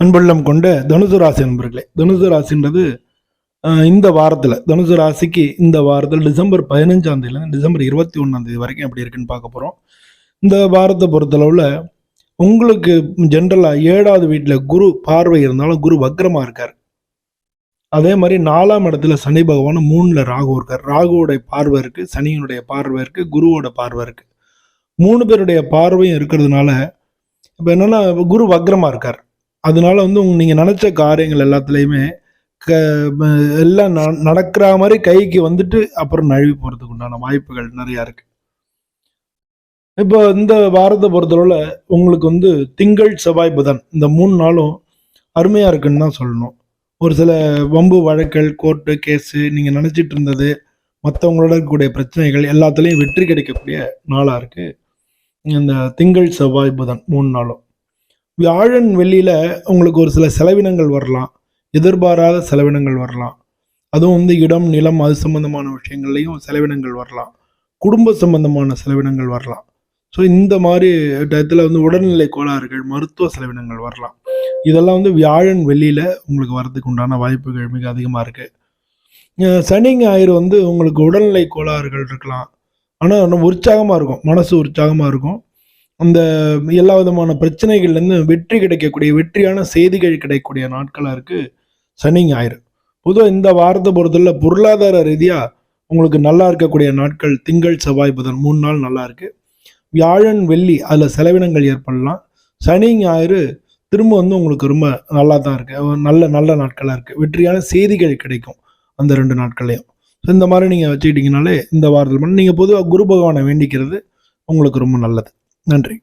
அன்புள்ளம் கொண்ட தனுசு ராசி நண்பர்களே தனுசு ராசின்றது இந்த வாரத்தில் தனுசு ராசிக்கு இந்த வாரத்தில் டிசம்பர் பதினஞ்சாம் தேதியிலேருந்து டிசம்பர் இருபத்தி ஒன்றாம் தேதி வரைக்கும் எப்படி இருக்குன்னு பார்க்க போகிறோம் இந்த வாரத்தை பொறுத்தளவில் உங்களுக்கு ஜென்ரலாக ஏழாவது வீட்டில் குரு பார்வை இருந்தாலும் குரு வக்ரமாக இருக்கார். அதே மாதிரி நாலாம் இடத்துல சனி பகவான் மூணில் ராகு இருக்கார். ராகுவோடைய பார்வை இருக்குது சனியினுடைய பார்வை இருக்குது குருவோட பார்வை இருக்குது மூணு பேருடைய பார்வையும் இருக்கிறதுனால இப்போ என்னென்னா குரு வக்ரமாக இருக்கார். அதனால வந்து உங்க நீங்கள் நினச்ச காரியங்கள் எல்லாத்துலேயுமே க எல்லாம் ந- நடக்கிற மாதிரி கைக்கு வந்துட்டு அப்புறம் நழுவி போகிறதுக்கு உண்டான வாய்ப்புகள் நிறையா இருக்கு. இப்போ இந்த வாரத்தை பொறுத்தளவில் உங்களுக்கு வந்து திங்கள் செவ்வாய் புதன் இந்த மூணு நாளும் அருமையாக இருக்குன்னு தான் சொல்லணும். ஒரு சில வம்பு வழக்கல் கோர்ட்டு கேஸு நீங்கள் நினச்சிட்டு இருந்தது மற்றவங்களோட இருக்கக்கூடிய பிரச்சனைகள் எல்லாத்துலேயும் வெற்றி கிடைக்கக்கூடிய நாளாக இருக்குது இந்த திங்கள் செவ்வாய் புதன் மூணு நாளும். வியாழன் வெள்ளியில் உங்களுக்கு ஒரு சில செலவினங்கள் வரலாம். எதிர்பாராத செலவினங்கள் வரலாம். அதுவும் வந்து இடம் நிலம் அது சம்பந்தமான விஷயங்கள்லையும் செலவினங்கள் வரலாம். குடும்ப சம்பந்தமான செலவினங்கள் வரலாம். ஸோ இந்த மாதிரி டயத்தில் வந்து உடல்நிலை கோளாறுகள் மருத்துவ செலவினங்கள் வரலாம். இதெல்லாம் வந்து வியாழன் வெள்ளியில் உங்களுக்கு வரதுக்கு உண்டான வாய்ப்புகள் மிக அதிகமாக இருக்குது சனி ஞாயிறு வந்து உங்களுக்கு உடல்நிலை கோளாறுகள் இருக்கலாம். ஆனால் நம்ம உற்சாகமாக இருக்கும். மனசு உற்சாகமாக இருக்கும். அந்த எல்லா விதமான பிரச்சனைகள்லேருந்து வெற்றி கிடைக்கக்கூடிய வெற்றியான செய்திகள் கிடைக்கக்கூடிய நாட்களாக இருக்குது சனி ஞாயிறு. பொதுவாக இந்த வாரத்தை பொறுத்தவரை பொருளாதார ரீதியாக உங்களுக்கு நல்லா இருக்கக்கூடிய நாட்கள் திங்கள் செவ்வாய் புதன் மூணு நாள் நல்லா இருக்குது வியாழன் வெள்ளி அதில் செலவினங்கள் ஏற்படலாம். சனி ஞாயிறு திரும்ப வந்து உங்களுக்கு ரொம்ப நல்லா தான் இருக்குது நல்ல நல்ல நாட்களாக இருக்குது வெற்றியான செய்திகள் கிடைக்கும் அந்த ரெண்டு நாட்கள்லையும். ஸோ இந்த மாதிரி நீங்கள் வச்சுக்கிட்டீங்கனாலே இந்த வாரத்தில் மட்டும் நீங்கள் பொதுவாக குரு பகவானை வேண்டிக்கிறது உங்களுக்கு ரொம்ப நல்லது. நன்றி.